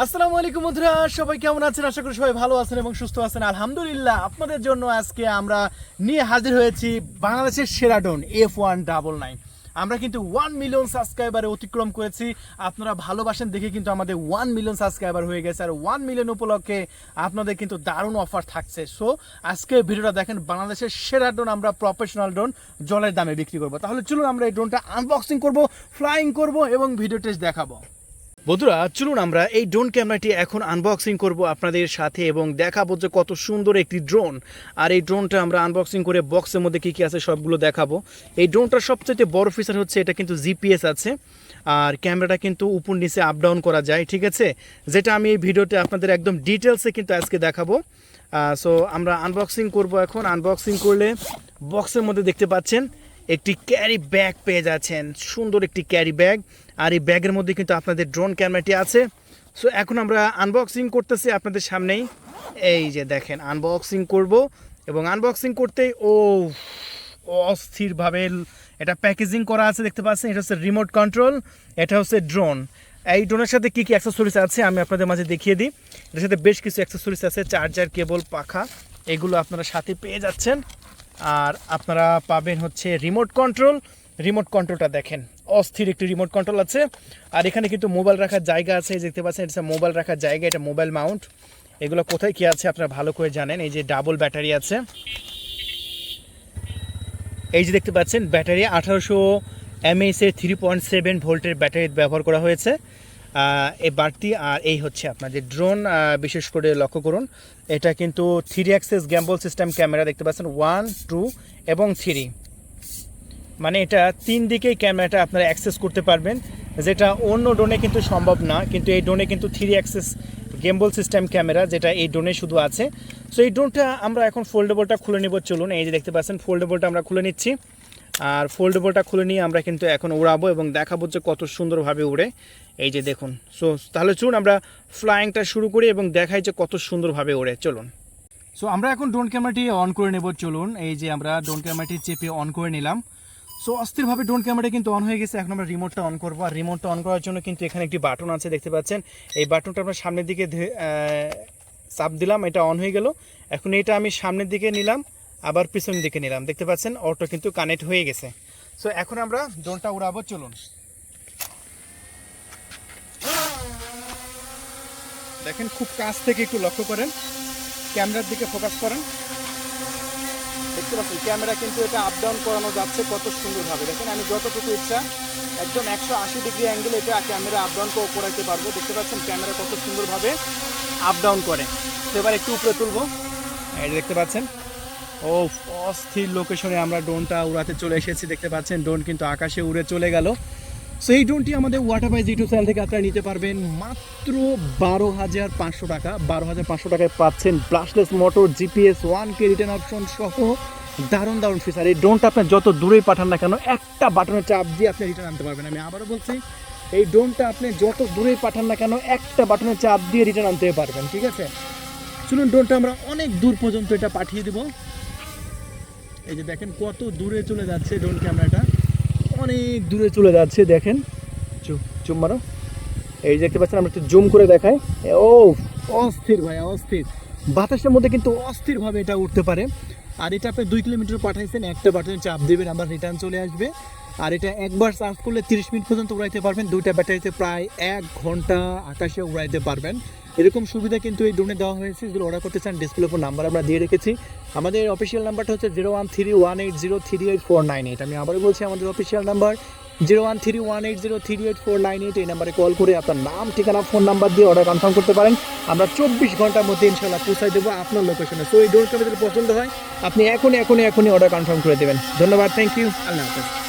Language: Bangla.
আসসালামু আলাইকুম বন্ধুরা, সবাই কেমন আছেন? আশা করি সবাই ভালো আছেন এবং সুস্থ আছেন। আলহামদুলিল্লাহ, আপনাদের জন্য আজকে আমরা নিয়ে হাজির হয়েছি বাংলাদেশের সেরা drone F one double nine আমরা কিন্তু ওয়ান মিলিয়ন সাবস্ক্রাইবারে অতিক্রম করেছি। আপনারা ভালোবাসেন দেখে কিন্তু আমাদের ওয়ান মিলিয়ন সাবস্ক্রাইবার হয়ে গেছে। আর ওয়ান মিলিয়ন উপলক্ষে আপনাদের কিন্তু দারুণ অফার থাকছে। সো আজকে ভিডিওটা দেখেন, বাংলাদেশের সেরা ড্রোন, আমরা প্রফেশনাল ড্রোন জলের দামে বিক্রি করব। তাহলে চলুন আমরা এই ড্রোনটা আনবক্সিং করব ফ্লাইং করব এবং ভিডিও টেস্ট দেখাবো। বন্ধুরা, চলুন আমরা এই ড্রোন ক্যামেরাটি এখন আনবক্সিং করব আপনাদের সাথে এবং দেখাবো যে কত সুন্দর একটি ড্রোন আর এই ড্রোনটা আমরা আনবক্সিং করে বক্সের মধ্যে কী কী আছে সবগুলো দেখাবো। এই ড্রোনটার সবচেয়ে বড় ফিচার হচ্ছে, এটা কিন্তু জিপিএস আছে। আর ক্যামেরাটা কিন্তু উপর নিচে আপ ডাউন করা যায়, ঠিক আছে? যেটা আমি এই ভিডিওতে আপনাদের একদম ডিটেলসে কিন্তু আজকে দেখাবো। সো আমরা আনবক্সিং করব এখন। আনবক্সিং করলে বক্সের মধ্যে দেখতে পাচ্ছেন একটি ক্যারি ব্যাগ পেয়ে যাচ্ছেন। সুন্দর একটি ক্যারি ব্যাগ আর এই ব্যাগের মধ্যে কিন্তু আপনাদের ড্রোন ক্যামেরাটি আছে। সো এখন আমরা আনবক্সিং করতেছি আপনাদের সামনেই। এই যে দেখেন আনবক্সিং করব। এবং আনবক্সিং করতেই ও অস্থিরভাবে এটা প্যাকেজিং করা আছে, দেখতে পাচ্ছেন। এটা হচ্ছে রিমোট কন্ট্রোল এটা হচ্ছে ড্রোন এই ড্রোনের সাথে কী কী অ্যাক্সেসরিজ আছে, আমি আপনাদের মাঝে দেখিয়ে দিই। এটার সাথে বেশ কিছু অ্যাক্সেসরিজ আছে চার্জার কেবল পাখা। এগুলো আপনারা সাথে পেয়ে যাচ্ছেন। আর আপনারা পাবেন হচ্ছে রিমোট কন্ট্রোল রিমোট কন্ট্রোলটা দেখেন, অস্থির একটি রিমোট কন্ট্রোল আছে। আর এখানে কিন্তু মোবাইল রাখার জায়গা আছে দেখতে পাচ্ছেন, এটা মোবাইল রাখার জায়গা, এটা মোবাইল মাউন্ট এগুলো কোথায় কী আছে আপনারা ভালো করে জানেন, এই যে ডাবল ব্যাটারি আছে। এই যে দেখতে পাচ্ছেন ব্যাটারি আঠারোশো এমএস এর থ্রি পয়েন্ট সেভেন ভোল্টের ব্যাটারি ব্যবহার করা হয়েছে। এই বাড়তি, আর এই হচ্ছে আপনাদের ড্রোন বিশেষ করে লক্ষ্য করুন, এটা কিন্তু three axis gimbal system camera দেখতে পাচ্ছেন ওয়ান টু এবং থ্রি মানে এটা তিন দিকেই ক্যামেরাটা আপনারা অ্যাক্সেস করতে পারবেন, যেটা অন্য ড্রোনে কিন্তু সম্ভব না, কিন্তু এই ড্রোনে কিন্তু three axis gimbal system camera যেটা এই ড্রোনে শুধু আছে। সো এই ড্রোনটা আমরা এখন ফোল্ডেবলটা খুলে নেব, চলুন, এই যে দেখতে পাচ্ছেন ফোল্ডেবলটা আমরা খুলে নিচ্ছি। আর ফোল্ডেবলটা খুলে নিয়ে আমরা কিন্তু এখন উড়াবো এবং দেখাবো যে কত সুন্দরভাবে উড়ে। এই যে দেখুন সো তাহলে চলুন আমরা ফ্লাইংটা শুরু করি এবং দেখাই যে কত সুন্দরভাবে ওড়ে চলুন। সো আমরা এখন ড্রোন ক্যামেরাটি অন করে নেব, চলুন। এই যে আমরা ড্রোন ক্যামেরাটি চেপে অন করে নিলাম। সো অস্থিরভাবে ড্রোন ক্যামেরাটা কিন্তু অন হয়ে গেছে, এখন আমরা রিমোটটা অন করব। আর রিমোটটা অন করার জন্য কিন্তু এখানে একটি বাটন আছে, দেখতে পাচ্ছেন? এই বাটনটা আমরা সামনের দিকে চাপ দিলাম, এটা অন হয়ে গেল। এখন এটা আমি সামনের দিকে নিলাম। আবার পিছনের দিকে নিলাম। দেখতে পাচ্ছেন অটো কিন্তু কানেক্ট হয়ে গেছে। সো এখন আমরা ড্রোনটা উড়াবো, চলুন। দেখেন, খুব কাছ থেকে একটু লক্ষ্য করেন। ক্যামেরার দিকে ফোকাস করেন। দেখতে পাচ্ছেন, ক্যামেরা কিন্তু এটা আপ ডাউন করানো যাচ্ছে, কত সুন্দরভাবে দেখেন, আমি যতটুকু ইচ্ছা, একদম একশো আশি ডিগ্রি অ্যাঙ্গেল এটা ক্যামেরা আপ ডাউন করাইতে পারব। দেখতে পাচ্ছেন, ক্যামেরা কত সুন্দরভাবে আপ ডাউন করে। এবার একটু উপরে তুলবো। দেখতে পাচ্ছেন ও অস্থির লোকেশনে আমরা ড্রোনটা উড়াতে চলে এসেছি, দেখতে পাচ্ছেন, ড্রোন কিন্তু আকাশে উড়ে চলে গেল। সো এই ড্রোনটি আমাদের ওয়াটার বাই জিটু চ্যানেল থেকে আপনারা নিতে পারবেন মাত্র বারো হাজার পাঁচশো টাকা। বারো হাজার পাঁচশো টাকায় পাচ্ছেন brushless motor GPS one key return option সহ দারুণ দারুণ ফিচার এই ড্রোনটা আপনি যত দূরেই পাঠান না কেন, একটা বাটনের চাপ দিয়ে আপনি রিটার্ন আনতে পারবেন। আমি আবারও বলছি, এই ড্রোনটা আপনি যত দূরেই পাঠান না কেন, একটা বাটনের চাপ দিয়ে রিটার্ন আনতে পারবেন, ঠিক আছে? শুনুন ড্রোনটা আমরা অনেক দূর পর্যন্ত এটা পাঠিয়ে দেবো। এই যে দেখেন কত দূরে চলে যাচ্ছে ড্রোন ক্যামেরাটা অনেক দূরে চলে যাচ্ছে, দেখেন। চুম মারো। এই যে দেখতে পাচ্ছেন, আমরা একটু জুম করে দেখাই। ও, অস্থির ভাই, অস্থির। বাতাসের মধ্যে কিন্তু অস্থিরভাবে এটা উঠতে পারে। আর এটা আপনি দুই কিলোমিটার পাঠাইছেন, একটা বাটনে চাপ দেবেন আমার রিটার্ন চলে আসবে। আর এটা একবার চার্জ করলে তিরিশ মিনিট পর্যন্ত উড়াইতে পারবেন। দুইটা ব্যাটারিতে প্রায় এক ঘণ্টা আকাশে উড়াইতে পারবেন। এরকম সুবিধা কিন্তু এই ড্রোনে দেওয়া হয়েছে। যদি অর্ডার করতে চান ডিসপ্লে উপর নাম্বার আমরা দিয়ে রেখেছি। আমাদের অফিসিয়াল নাম্বারটা হচ্ছে zero one three one eight zero three eight four nine eight আমি আবারও বলছি, আমাদের official number zero one three one eight zero three eight four nine eight এই নাম্বারে কল করে আপনার নাম, ঠিকানা ফোন নাম্বার দিয়ে অর্ডার কনফার্ম করতে পারেন। আমরা চব্বিশ ঘণ্টার মধ্যে ইনশাল্লাহ পৌঁছাই দেবো আপনার লোকেশনে তো এই ডোরটা যদি পছন্দ হয়, আপনি এখনই এখনই এখনই অর্ডার কনফার্ম করে দেবেন। ধন্যবাদ থ্যাংক ইউ আল্লাহ হাফেজ।